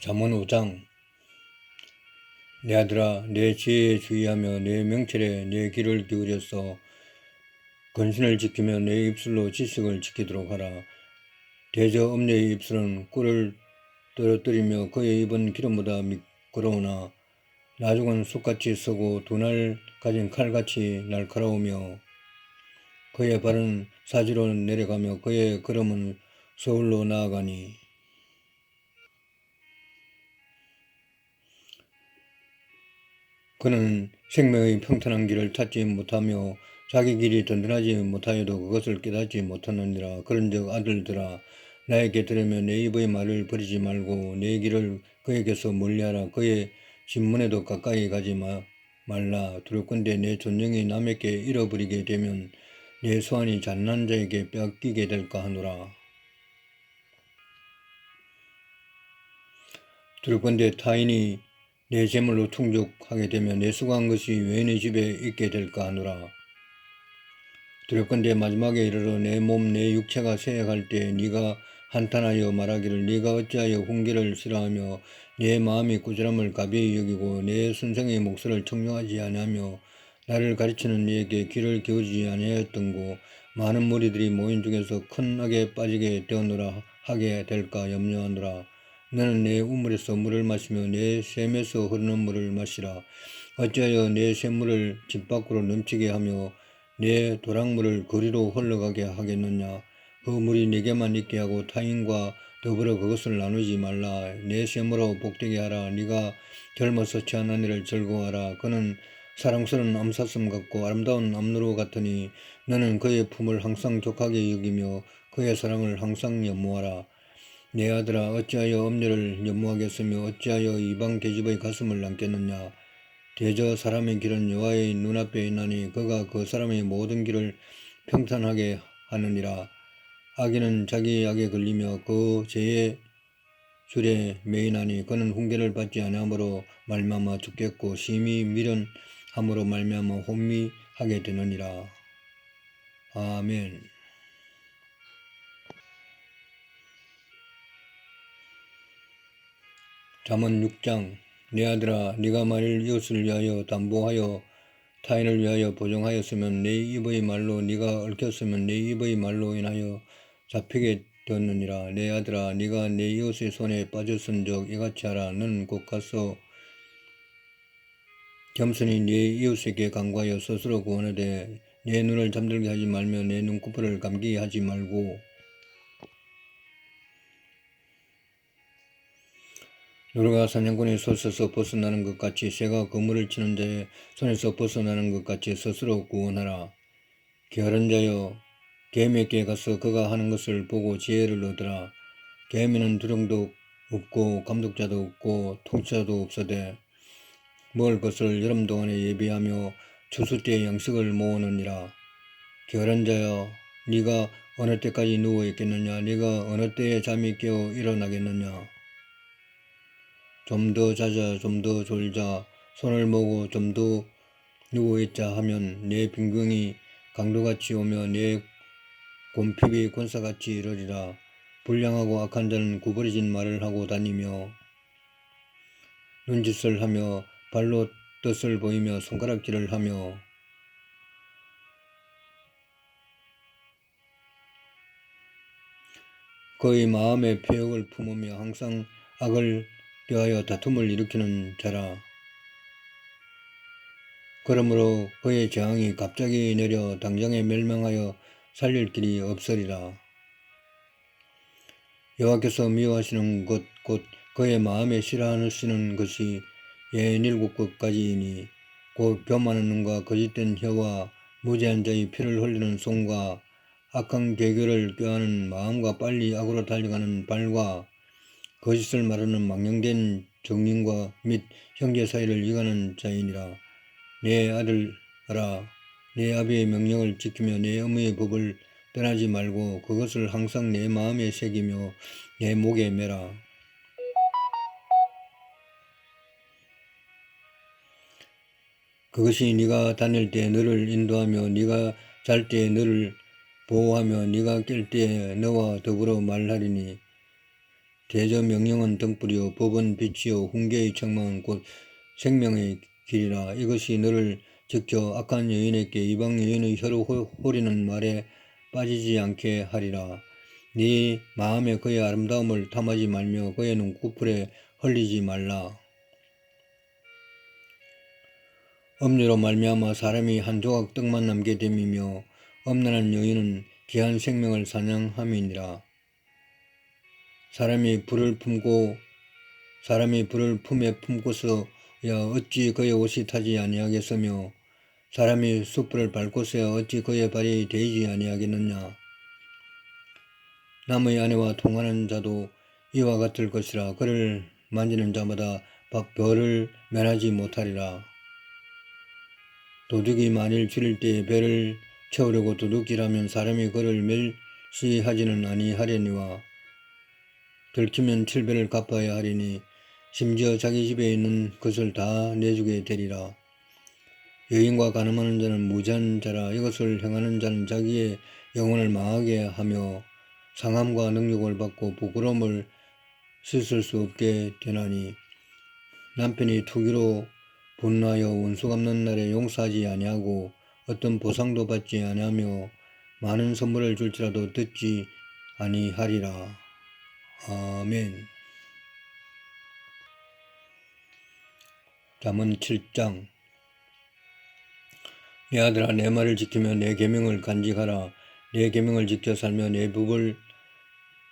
잠언 5장 내 아들아 내 지혜에 주의하며 내 명철에 내 귀를 기울여서 건신을 지키며 내 입술로 지식을 지키도록 하라. 대저 엄녀의 입술은 꿀을 떨어뜨리며 그의 입은 기름보다 미끄러우나 나중은 쑥같이 쓰고 두날 가진 칼같이 날카로우며 그의 발은 사지로 내려가며 그의 걸음은 서울로 나아가니 그는 생명의 평탄한 길을 찾지 못하며 자기 길이 든든하지 못하여도 그것을 깨닫지 못하느니라. 그런즉 아들들아 나에게 들으며 내 입의 말을 버리지 말고 내 길을 그에게서 멀리하라. 그의 신문에도 가까이 가지 마, 말라. 두렵건대 내 존경이 남에게 잃어버리게 되면 내 소원이 잔난 자에게 뺏기게 될까 하노라. 두렵건대 타인이 내 재물로 충족하게 되면 내 수고한 것이 외인의 집에 있게 될까 하노라. 두렵건대 마지막에 이르러 내 몸 내 육체가 쇠약할 때 네가 한탄하여 말하기를 네가 어찌하여 훈계를 싫어하며 내 마음이 꾸지람을 가벼이 여기고 내 순생의 목소리를 청룡하지 아니하며 나를 가르치는 네에게 귀를 기울이지 아니하였던고 많은 무리들이 모인 중에서 큰 악에 빠지게 되었노라 하게 될까 염려하노라 너는 내 우물에서 물을 마시며 내 샘에서 흐르는 물을 마시라 어찌하여 내 샘물을 집 밖으로 넘치게 하며 내 도랑물을 거리로 흘러가게 하겠느냐 그 물이 네게만 있게 하고 타인과 더불어 그것을 나누지 말라. 내 셈으로 복되게 하라. 네가 젊어서 취한 이를 즐거워하라. 그는 사랑스러운 암사슴 같고 아름다운 암누루 같으니 너는 그의 품을 항상 족하게 여기며 그의 사랑을 항상 연모하라. 내 아들아 어찌하여 엄녀를 연모하겠으며 어찌하여 이방 계집의 가슴을 남겠느냐. 대저 사람의 길은 여호와의 눈앞에 있나니 그가 그 사람의 모든 길을 평탄하게 하느니라. 악인은 자기 악에 걸리며 그 죄의 줄에 매인하니 그는 훈계를 받지 아니함으로 말미암아 죽겠고 심히 미련함으로 말미암아 혼미하게 되느니라. 아멘. 잠언 6장 내 아들아 네가 만일 이웃을 위하여 담보하여 타인을 위하여 보정하였으면 내 입의 말로 네가 얽혔으면 내 입의 말로 인하여 잡히게 되었느니라. 내 아들아 네가 내 이웃의 손에 빠졌은적 이같이 하라. 너는 곧 가서 겸손히 네 이웃에게 간과하여 스스로 구원하되 내 눈을 잠들게 하지 말며 내 눈꺼풀을 감기게 하지 말고 노루가 사냥꾼의 손에서 벗어나는 것 같이 새가 그물을 치는 자의 손에서 벗어나는 것 같이 스스로 구원하라. 게으른 자여 개미에게 가서 그가 하는 것을 보고 지혜를 얻으라. 개미는 두령도 없고 감독자도 없고 통치자도 없어되 먹을 것을 여름 동안에 예비하며 추수 때에 양식을 모으느니라. 게으른 자여 네가 어느 때까지 누워 있겠느냐 네가 어느 때에 잠이 깨어 일어나겠느냐 좀 더 자자 좀 더 졸자 손을 모고 좀 더 누워 있자 하면 내 빈궁이 강도같이 오며 내 곰핍이 권사같이 이르리라. 불량하고 악한 자는 구부러진 말을 하고 다니며 눈짓을 하며 발로 뜻을 보이며 손가락질을 하며 그의 마음에 폐역을 품으며 항상 악을 대하여 다툼을 일으키는 자라. 그러므로 그의 재앙이 갑자기 내려 당장에 멸망하여 살릴 길이 없으리라. 여호와께서 미워하시는 것 곧 그의 마음에 싫어하시는 것이 예닐곱 것까지이니 곧 교만한 눈과 거짓된 혀와 무죄한 자의 피를 흘리는 손과 악한 계교를 꾀하는 마음과 빨리 악으로 달려가는 발과 거짓을 말하는 망령된 정인과 및 형제 사이를 이가는 자이니라. 내 아들아 내 아비의 명령을 지키며 내 어머니의 법을 떠나지 말고 그것을 항상 내 마음에 새기며 내 목에 매라. 그것이 네가 다닐 때 너를 인도하며 네가 잘 때 너를 보호하며 네가 깰 때 너와 더불어 말하리니 대저 명령은 등불이요 법은 빛이요 훈계의 책망은 곧 생명의 길이라. 이것이 너를 지켜 악한 여인에게 이방 여인의 혀로 호- 호리는 말에 빠지지 않게 하리라. 네 마음에 그의 아름다움을 탐하지 말며 그의 눈꺼풀에 흘리지 말라. 음료로 말미암아 사람이 한 조각 떡만 남게 됨이며 엄란한 여인은 귀한 생명을 사냥함이니라 사람이 불을 품고 사람이 불을 품에 품고서야 어찌 그의 옷이 타지 아니하겠으며 사람이 숯불을 밟고서야 어찌 그의 발이 데이지 아니하겠느냐? 남의 아내와 통하는 자도 이와 같을 것이라. 그를 만지는 자마다 박- 별을 면하지 못하리라. 도둑이 만일 줄일 때에 배를 채우려고 도둑질하면 사람이 그를 멸시하지는 아니하려니와 들키면 칠배를 갚아야 하리니 심지어 자기 집에 있는 것을 다 내주게 되리라. 여인과 가늠하는 자는 무지한 자라 이것을 행하는 자는 자기의 영혼을 망하게 하며 상함과 능력을 받고 부끄러움을 씻을 수 없게 되나니 남편이 투기로 분노하여 원수 갚는 날에 용서하지 아니하고 어떤 보상도 받지 아니하며 많은 선물을 줄지라도 듣지 아니하리라. 아멘. 잠언 7장. 내 아들아 내 말을 지키며 내 계명을 간직하라. 내 계명을 지켜 살며 내 법을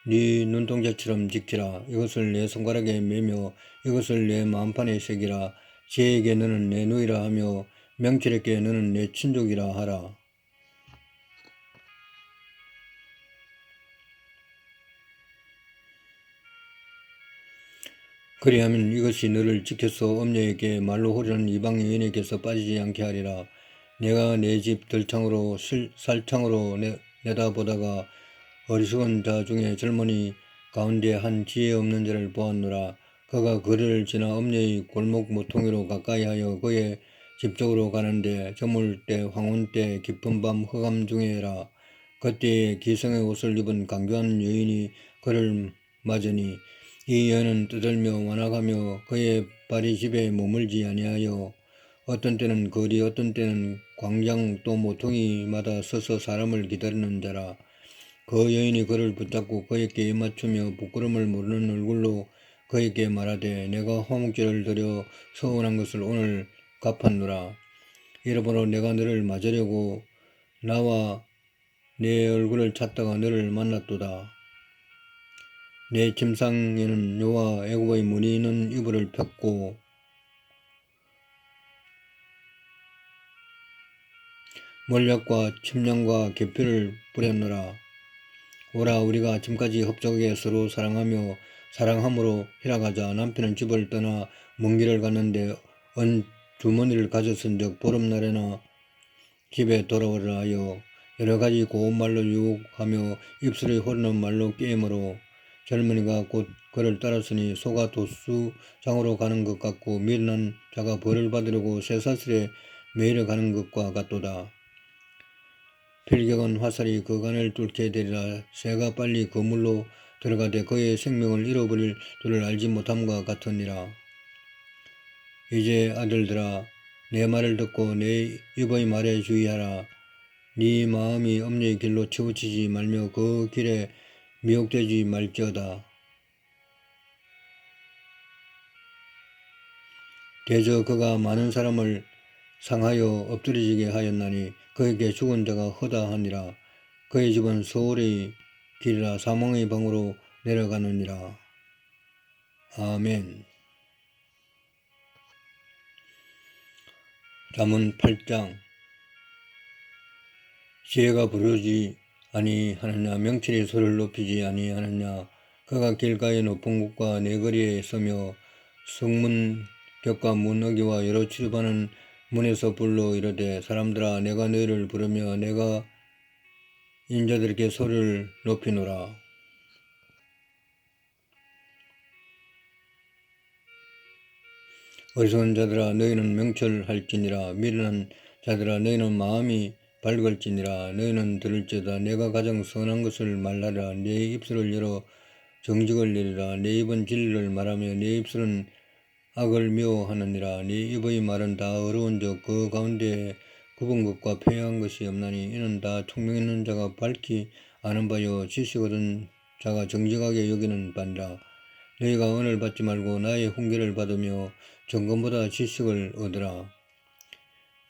네 눈동자처럼 지키라. 이것을 내 손가락에 매며 이것을 내 마음판에 새기라. 지혜에게 너는 내 누이라 하며 명철에게 너는 내 친족이라 하라 그리하면 이것이 너를 지켜서 엄녀에게 말로 호르는 이방 여인에게서 빠지지 않게 하리라. 내가 내 집 들창으로 실, 살창으로 내, 내다보다가 어리석은 자 중에 젊은이 가운데 한 지혜 없는 자를 보았노라. 그가 거리를 지나 엄녀의 골목 모퉁이로 가까이 하여 그의 집 쪽으로 가는데 저물 때 황혼 때 깊은 밤 흑암 중에라. 그때에 기성의 옷을 입은 강교한 여인이 그를 맞으니 이 여인은 떠들며 완악하며 그의 발이 집에 머물지 아니하여 어떤 때는 거리 어떤 때는 광장 또 모퉁이마다 서서 사람을 기다리는 자라. 그 여인이 그를 붙잡고 그에게 입맞추며 부끄러움을 모르는 얼굴로 그에게 말하되 내가 화목제를 드려 서운한 것을 오늘 갚았노라. 이러므로 내가 너를 맞으려고 나와 내 얼굴을 찾다가 너를 만났도다 내 침상에는 여호와 애굽의 무늬 있는 이불을 폈고 몰약과 침량과 계피를 뿌렸노라. 오라 우리가 아침까지 흡족하게 서로 사랑하며 사랑함으로 희락하자 남편은 집을 떠나 먼 길을 갔는데 언 주머니를 가졌은즉 보름날에나 집에 돌아오라 하여 여러 가지 고운 말로 유혹하며 입술에 흐르는 말로 게임으로 젊은이가 곧 그를 따랐으니 소가 도수장으로 가는 것 같고 미련한 자가 벌을 받으려고 쇠사슬에 매일에 가는 것과 같도다. 필격은 화살이 그간을 뚫게 되리라 새가 빨리 그물로 들어가되 그의 생명을 잃어버릴 줄을 알지 못함과 같으니라. 이제 아들들아 내 말을 듣고 내 입의 말에 주의하라. 네 마음이 엄녀의 길로 치우치지 말며 그 길에 미혹되지 말지어다. 대저 그가 많은 사람을 상하여 엎드리지게 하였나니 그에게 죽은 자가 허다하니라. 그의 집은 소울의 길이라 사망의 방으로 내려가느니라. 아멘. 잠언 8장 지혜가 부르지 아니하느냐 명철이 소를 높이지 아니하느냐. 그가 길가의 높은 곳과 내거리에 서며 성문 격과 문 어기와 여러 출입하는 문에서 불러 이르되 사람들아 내가 너희를 부르며 내가 인자들에게 소리를 높이노라. 어리석은 자들아 너희는 명철할지니라. 미련한 자들아 너희는 마음이 밝을지니라 너희는 들을지어다 내가 가장 선한 것을 말하라 내 입술을 열어 정직을 내리라. 내 입은 진리를 말하며 내 입술은 악을 미워하느니라. 네 입의 말은 다 어려운 적 그 가운데 굽은 것과 폐허한 것이 없나니 이는 다 총명 있는 자가 밝히 아는 바요 지식 얻은 자가 정직하게 여기는 바니라. 너희가 은을 받지 말고 나의 훈계를 받으며 정금보다 지식을 얻으라.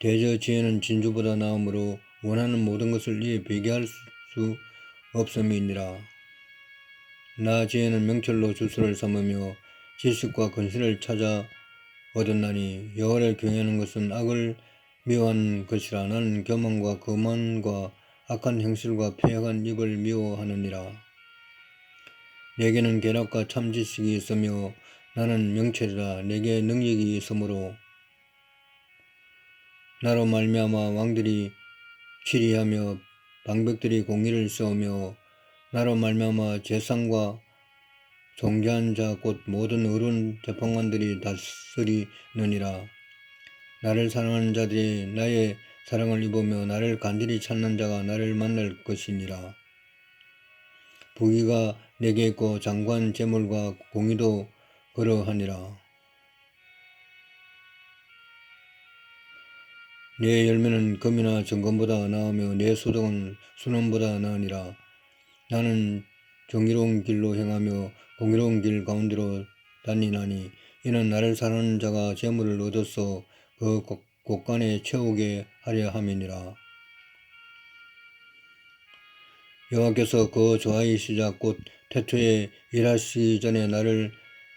대저 지혜는 진주보다 나음으로 원하는 모든 것을 이에 비교할 수 없음이니라. 나 지혜는 명철로 주술을 삼으며 지식과 근실을 찾아 얻었나니 여호와를 경외하는 것은 악을 미워하는 것이라 나는 교만과 거만과 악한 행실과 폐역한 입을 미워하느니라. 내게는 계략과 참 지식이 있으며 나는 명철이라 내게 능력이 있으므로 나로 말미암아 왕들이 치리하며 방백들이 공의를 세우며 나로 말미암아 재상과 종교한 자 곧 모든 어른 재판관들이 다스리느니라. 나를 사랑하는 자들이 나의 사랑을 입으며 나를 간절히 찾는 자가 나를 만날 것이니라. 부귀가 내게 있고 장관 재물과 공의도 그러하니라. 내 열매는 금이나 정금보다 나으며 내 소득은 순원보다 나으니라. 나는 정의로운 길로 행하며 공의로운 길 가운데로 다니나니 이는 나를 사랑하는 자가 재물을 얻어서 그 곳- 곳간에 채우게 하려 함이니라. 여호와께서 그 조화의 시작 곧 태초에 일하시기 전에 나를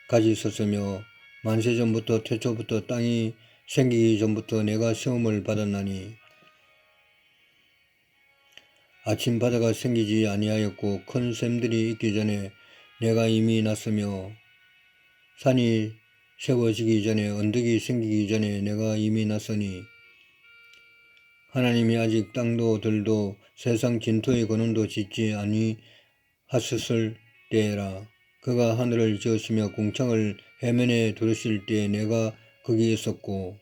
가지셨으며 만세 전부터 태초부터 땅이 생기기 전부터 내가 시험을 받았나니 아침 바다가 생기지 아니하였고 큰 샘들이 있기 전에 내가 이미 났으며 산이 세워지기 전에 언덕이 생기기 전에 내가 이미 났으니 하나님이 아직 땅도 들도 세상 진토의 근원도 짓지 아니하셨을 때라. 그가 하늘을 지으시며 궁창을 해면에 두르실 때에 내가 거기 있었고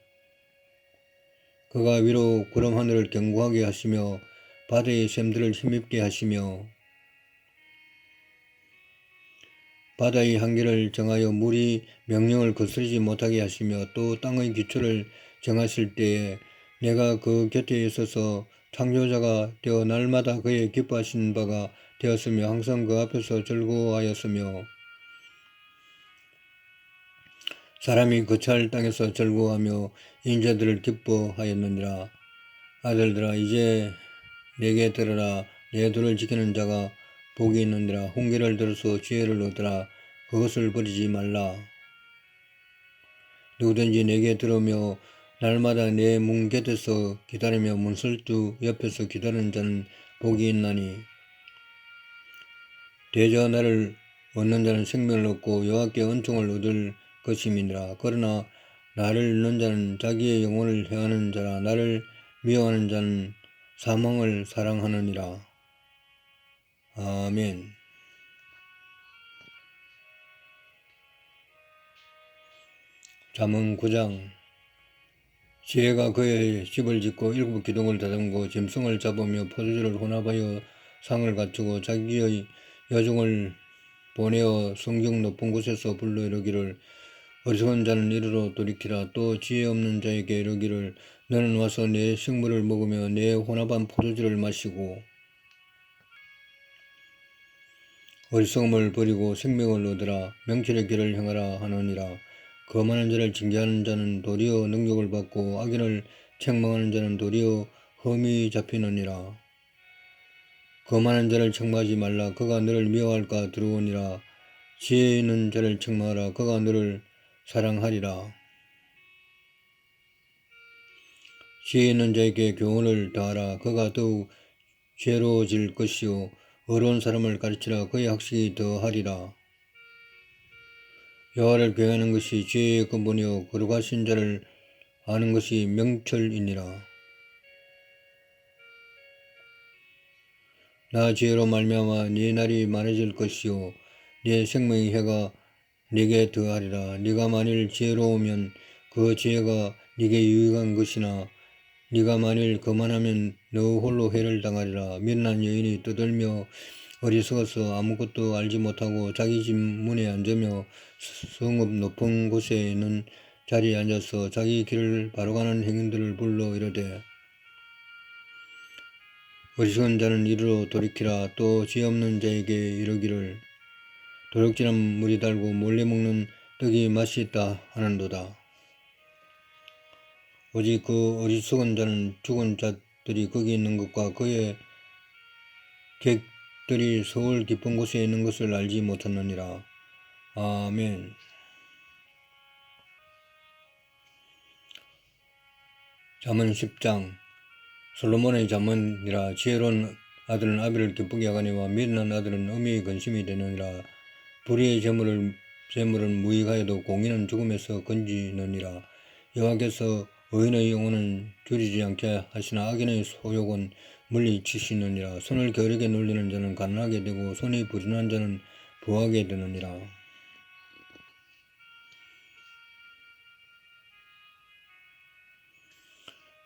그가 위로 구름 하늘을 견고하게 하시며 바다의 샘들을 힘입게 하시며 바다의 한계를 정하여 물이 명령을 거스르지 못하게 하시며 또 땅의 기초를 정하실 때에 내가 그 곁에 있어서 창조자가 되어 날마다 그의 기뻐하신 바가 되었으며 항상 그 앞에서 즐거워하였으며 사람이 거찰 땅에서 즐거워하며 인자들을 기뻐하였느니라. 아들들아 이제 내게 들으라. 내 둘을 지키는 자가 복이 있느니라. 홍기를 들어서 지혜를 얻으라. 그것을 버리지 말라. 누구든지 내게 들으며 날마다 내 문 곁에서 기다리며 문설주 옆에서 기다리는 자는 복이 있나니. 대저 나를 얻는 자는 생명을 얻고 여호와께 은총을 얻을 것임이니라. 그러나 나를 잃는 자는 자기의 영혼을 해하는 자라. 나를 미워하는 자는 사망을 사랑하느니라. 아멘. 잠언 9장. 지혜가 그의 집을 짓고 일곱 기둥을 다듬고 짐승을 잡으며 포도주를 혼합하여 상을 갖추고 자기의 여종을 보내어 성경 높은 곳에서 불러 이르기를 어리석은 자는 이르러 돌이키라. 또 지혜 없는 자에게 이르기를 너는 와서 내 식물을 먹으며 내 혼합한 포도주를 마시고 어리석음을 버리고 생명을 얻으라. 명철의 길을 행하라 하느니라. 거만한 자를 징계하는 자는 도리어 능력을 받고 악인을 책망하는 자는 도리어 험이 잡히느니라. 거만한 자를 책망하지 말라. 그가 너를 미워할까 두려우니라. 지혜 있는 자를 책망하라. 그가 너를 사랑하리라. 지혜 있는 자에게 교훈을 더하라. 그가 더욱 지혜로워질 것이요. 어려운 사람을 가르치라. 그의 학식이 더하리라. 여호와를 경외하는 것이 지혜의 근본이요. 거룩하신 자를 아는 것이 명철이니라. 나 지혜로 말미암아 네 날이 많아질 것이요. 네 생명의 해가 네게 더하리라. 네가 만일 지혜로우면 그 지혜가 네게 유익한 것이나 네가 만일 거만하면 너 홀로 해를 당하리라. 미련한 여인이 떠들며 어리석어서 아무것도 알지 못하고 자기 집 문에 앉으며 성읍 높은 곳에 있는 자리에 앉아서 자기 길을 바로 가는 행인들을 불러 이르되 어리석은 자는 이리로 돌이키라. 또 지혜 없는 자에게 이르기를 도둑질한 물이 달고 몰래 먹는 떡이 맛이 있다 하는도다. 오직 그 어리석은 자는 죽은 자들이 거기 있는 것과 그의 객들이 서울 깊은 곳에 있는 것을 알지 못하느니라. 아멘. 잠언 10장 솔로몬의 잠언이라 지혜로운 아들은 아비를 기쁘게 하거니와 미련한 아들은 어미의 근심이 되느니라. 불의의 재물을 재물은 무익하여도 공의는 죽음에서 건지느니라. 여호와께서 의인의 영혼은 줄이지 않게 하시나 악인의 소욕은 물리치시느니라. 손을 겨르게 놀리는 자는 가난하게 되고 손이 부진한 자는 부하게 되느니라.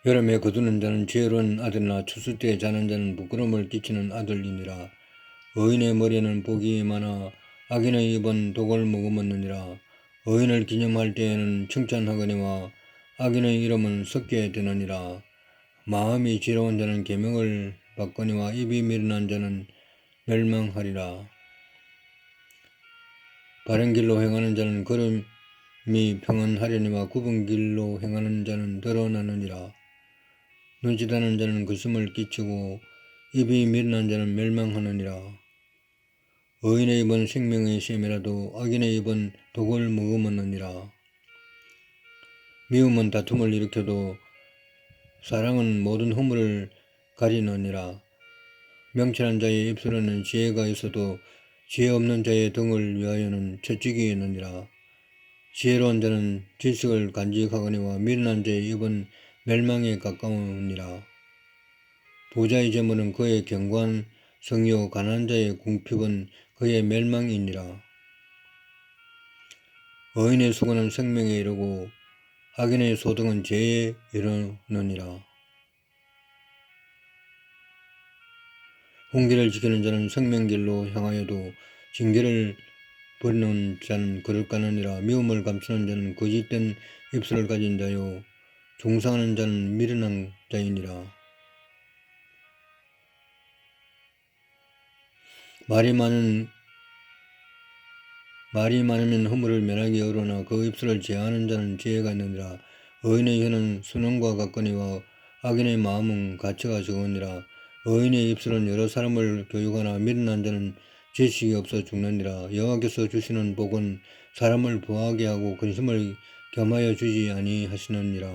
여름에 거두는 자는 지혜로운 아들이나 추수 때에 자는 자는 부끄러움을 끼치는 아들이니라. 의인의 머리에는 복이 많아 악인의 입은 독을 머금었느니라. 의인을 기념할 때에는 칭찬하거니와 악인의 이름은 섞게 되느니라. 마음이 지러운 자는 계명을 받거니와 입이 미련한 자는 멸망하리라. 바른 길로 행하는 자는 걸음이 평안하려니와 굽은 길로 행하는 자는 드러나느니라. 눈치다는 자는 거심을 끼치고 입이 미련한 자는 멸망하느니라. 의인의 입은 생명의 셈이라도 악인의 입은 독을 머금었느니라. 미움은 다툼을 일으켜도 사랑은 모든 허물을 가리느니라. 명철한 자의 입술에는 지혜가 있어도 지혜 없는 자의 등을 위하여는 채찍이 있느니라. 지혜로운 자는 지식을 간직하거니와 미련한 자의 입은 멸망에 가까우니라. 부자의 재물은 그의 경관 성요 가난한 자의 궁핍은 그의 멸망이니라. 의인의 수고는 생명에 이르고 악인의 소득은 죄에 이르느니라. 홍기를 지키는 자는 생명길로 향하여도 징계를 버리는 자는 그를 까느니라. 미움을 감추는 자는 거짓된 입술을 가진 자요 종상하는 자는 미련한 자이니라. 말이 많은 말이 많으면 허물을 면하기 어려나 그 입술을 제하는 자는 지혜가 있느니라. 의인의 혀는 수능과 같거니와 악인의 마음은 가치가 적으니라. 의인의 입술은 여러 사람을 교육하나 미련한 자는 지식이 없어 죽느니라. 여호와께서 주시는 복은 사람을 부하게 하고 근심을 겸하여 주지 아니하시느니라.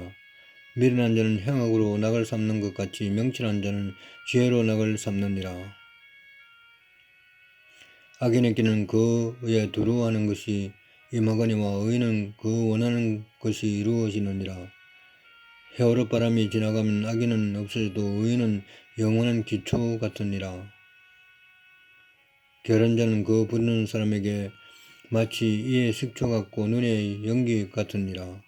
미련한 자는 행악으로 낙을 삼는 것 같이 명철한 자는 지혜로 낙을 삼느니라. 악인에게는 그의 두려워하는 것이 임하거니와 의인은 그 원하는 것이 이루어지느니라. 헤어로 바람이 지나가면 악인은 없어져도 의인은 영원한 기초 같으니라. 결혼 자는 그 부르는 사람에게 마치 이의 식초 같고 눈의 연기 같으니라.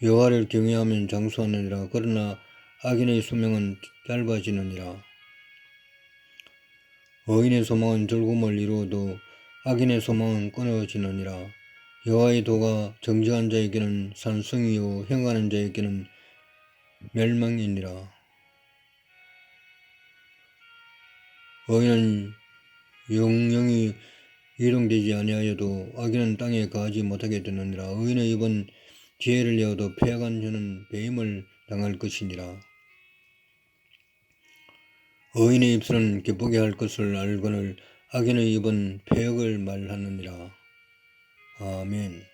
여호와를 경외하면 장수하느니라. 그러나 악인의 수명은 짧아지느니라. 의인의 소망은 즐거움을 이루어도 악인의 소망은 끊어지느니라. 여호와의 도가 정직한 자에게는 산성이요 행하는 자에게는 멸망이니라. 의인은 영영이 이롱되지 아니하여도 악인은 땅에 가지 못하게 되느니라. 의인의 입은 지혜를 내어도 폐악한 혀는 배임을 당할 것이니라. 의인의 입술은 기쁘게 할 것을 알거늘 악인의 입은 폐역을 말하느니라. 아멘.